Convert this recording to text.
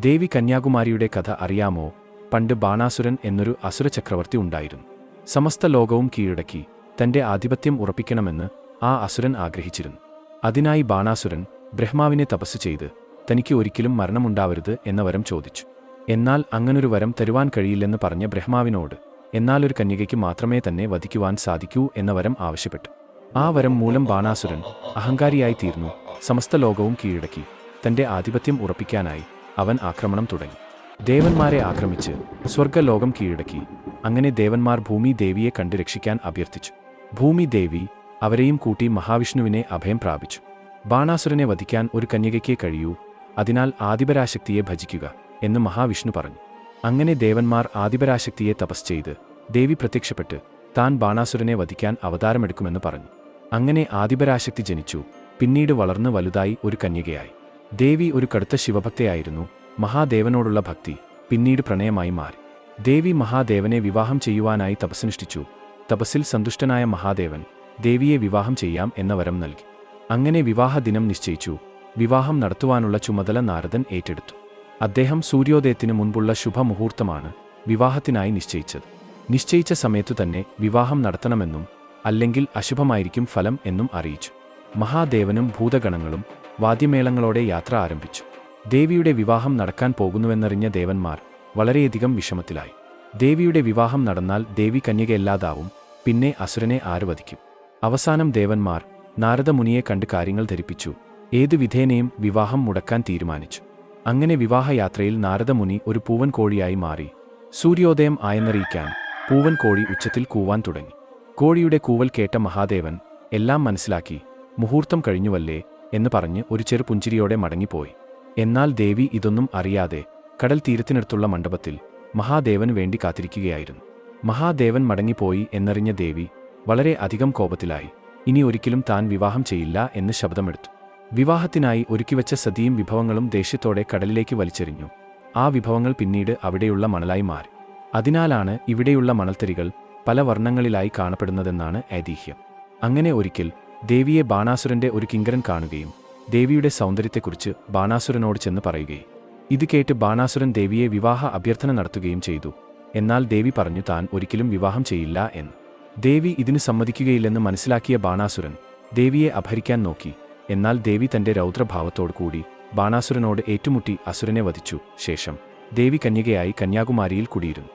ദേവി കന്യാകുമാരിയുടെ കഥ അറിയാമോ? പണ്ട് ബാണാസുരൻ എന്നൊരു അസുര ചക്രവർത്തി ഉണ്ടായിരുന്നു. സമസ്ത ലോകവും കീഴടക്കി തന്റെ ആധിപത്യം ഉറപ്പിക്കണമെന്ന് ആ അസുരൻ ആഗ്രഹിച്ചിരുന്നു. അതിനായി ബാണാസുരൻ ബ്രഹ്മാവിനെ തപസ് ചെയ്ത് തനിക്ക് ഒരിക്കലും മരണമുണ്ടാവരുത് എന്ന വരം ചോദിച്ചു. എന്നാൽ അങ്ങനൊരു വരം തരുവാൻ കഴിയില്ലെന്ന് പറഞ്ഞ ബ്രഹ്മാവിനോട് എന്നാൽ ഒരു കന്യകയ്ക്ക് മാത്രമേ തന്നെ വധിക്കുവാൻ സാധിക്കൂ എന്ന വരം ആവശ്യപ്പെട്ടു. ആ വരം മൂലം ബാണാസുരൻ അഹങ്കാരിയായി തീർന്നു. സമസ്ത ലോകവും കീഴടക്കി തന്റെ ആധിപത്യം ഉറപ്പിക്കാനായി അവൻ ആക്രമണം തുടങ്ങി. ദേവന്മാരെ ആക്രമിച്ച് സ്വർഗലോകം കീഴടക്കി. അങ്ങനെ ദേവന്മാർ ഭൂമി ദേവിയെ കണ്ട് രക്ഷിക്കാൻ അഭ്യർത്ഥിച്ചു. ഭൂമി ദേവി അവരെയും കൂട്ടി മഹാവിഷ്ണുവിനെ അഭയം പ്രാപിച്ചു. ബാണാസുരനെ വധിക്കാൻ ഒരു കന്യകയ്ക്കേ കഴിയൂ അതിനാൽ ആദിപരാശക്തിയെ ഭജിക്കുക എന്ന് മഹാവിഷ്ണു പറഞ്ഞു. അങ്ങനെ ദേവന്മാർ ആദിപരാശക്തിയെ തപസ് ചെയ്ത് ദേവി പ്രത്യക്ഷപ്പെട്ട് താൻ ബാണാസുരനെ വധിക്കാൻ അവതാരമെടുക്കുമെന്ന് പറഞ്ഞു. അങ്ങനെ ആദിപരാശക്തി ജനിച്ചു പിന്നീട് വളർന്ന് വലുതായി ഒരു കന്യകയായി. ദേവി ഒരു കടുത്ത ശിവഭക്തയായിരുന്നു മഹാദേവനോടുള്ള ഭക്തി പിന്നീട് പ്രണയമായി മാറി. ദേവി മഹാദേവനെ വിവാഹം ചെയ്യുവാനായി തപസ്സനുഷ്ഠിച്ചു. തപസ്സിൽ സന്തുഷ്ടനായ മഹാദേവൻ ദേവിയെ വിവാഹം ചെയ്യാം എന്ന വരം നൽകി. അങ്ങനെ വിവാഹദിനം നിശ്ചയിച്ചു. വിവാഹം നടത്തുവാനുള്ള ചുമതല നാരദൻ ഏറ്റെടുത്തു. അദ്ദേഹം സൂര്യോദയത്തിനു മുൻപുള്ള ശുഭമുഹൂർത്തമാണ് വിവാഹത്തിനായി നിശ്ചയിച്ചത്. നിശ്ചയിച്ച സമയത്തു തന്നെ വിവാഹം നടത്തണമെന്നും അല്ലെങ്കിൽ അശുഭമായിരിക്കും ഫലം എന്നും അറിയിച്ചു. മഹാദേവനും ഭൂതഗണങ്ങളും വാദ്യമേളങ്ങളോടെ യാത്ര ആരംഭിച്ചു. ദേവിയുടെ വിവാഹം നടക്കാൻ പോകുന്നുവെന്നറിഞ്ഞ ദേവന്മാർ വളരെയധികം വിഷമത്തിലായി. ദേവിയുടെ വിവാഹം നടന്നാൽ ദേവി കന്യകയല്ലാതാവും പിന്നെ അസുരനെ ആരവധിക്കും. അവസാനം ദേവന്മാർ നാരദമുനിയെ കണ്ട് കാര്യങ്ങൾ ധരിപ്പിച്ചു. ഏതു വിധേനയും വിവാഹം മുടക്കാൻ തീരുമാനിച്ചു. അങ്ങനെ വിവാഹയാത്രയിൽ നാരദമുനി ഒരു പൂവൻ കോഴിയായി മാറി. സൂര്യോദയം ആയെന്നറിയിക്കാൻ പൂവൻ കോഴി ഉച്ചത്തിൽ കൂവാൻ തുടങ്ങി. കോഴിയുടെ കൂവൽ കേട്ട മഹാദേവൻ എല്ലാം മനസ്സിലാക്കി മുഹൂർത്തം കഴിഞ്ഞുവല്ലേ? എന്ന് പറഞ്ഞ് ഒരു ചെറു പുഞ്ചിരിയോടെ മടങ്ങിപ്പോയി. എന്നാൽ ദേവി ഇതൊന്നും അറിയാതെ കടൽ തീരത്തിനടുത്തുള്ള മണ്ഡപത്തിൽ മഹാദേവന് വേണ്ടി കാത്തിരിക്കുകയായിരുന്നു. മഹാദേവൻ മടങ്ങിപ്പോയി എന്നറിഞ്ഞ ദേവി വളരെ അധികം കോപത്തിലായി ഇനി ഒരിക്കലും താൻ വിവാഹം ചെയ്യില്ല എന്ന് ശബ്ദമെടുത്തു. വിവാഹത്തിനായി ഒരുക്കിവെച്ച സതിയും വിഭവങ്ങളും ദേഷ്യത്തോടെ കടലിലേക്ക് വലിച്ചെറിഞ്ഞു. ആ വിഭവങ്ങൾ പിന്നീട് അവിടെയുള്ള മണലായി മാറി. അതിനാലാണ് ഇവിടെയുള്ള മണൽത്തരികൾ പല വർണങ്ങളിലായി കാണപ്പെടുന്നതെന്നാണ് ഐതിഹ്യം. അങ്ങനെ ഒരിക്കൽ ദേവിയെ ബാണാസുരന്റെ ഒരു കിങ്കരൻ കാണുകയും ദേവിയുടെ സൗന്ദര്യത്തെക്കുറിച്ച് ബാണാസുരനോട് ചെന്ന് പറയുകയും ഇത് കേട്ട് ബാണാസുരൻ ദേവിയെ വിവാഹ അഭ്യർത്ഥന നടത്തുകയും ചെയ്തു. എന്നാൽ ദേവി പറഞ്ഞു താൻ ഒരിക്കലും വിവാഹം ചെയ്യില്ല എന്ന്. ദേവി ഇതിന് സമ്മതിക്കുകയില്ലെന്ന് മനസ്സിലാക്കിയ ബാണാസുരൻ ദേവിയെ അപഹരിക്കാൻ നോക്കി. എന്നാൽ ദേവി തന്റെ രൗദ്രഭാവത്തോടു കൂടി ബാണാസുരനോട് ഏറ്റുമുട്ടി അസുരനെ വധിച്ചു. ശേഷം ദേവി കന്യകയായി കന്യാകുമാരിയിൽ കുടിയിരുന്നു.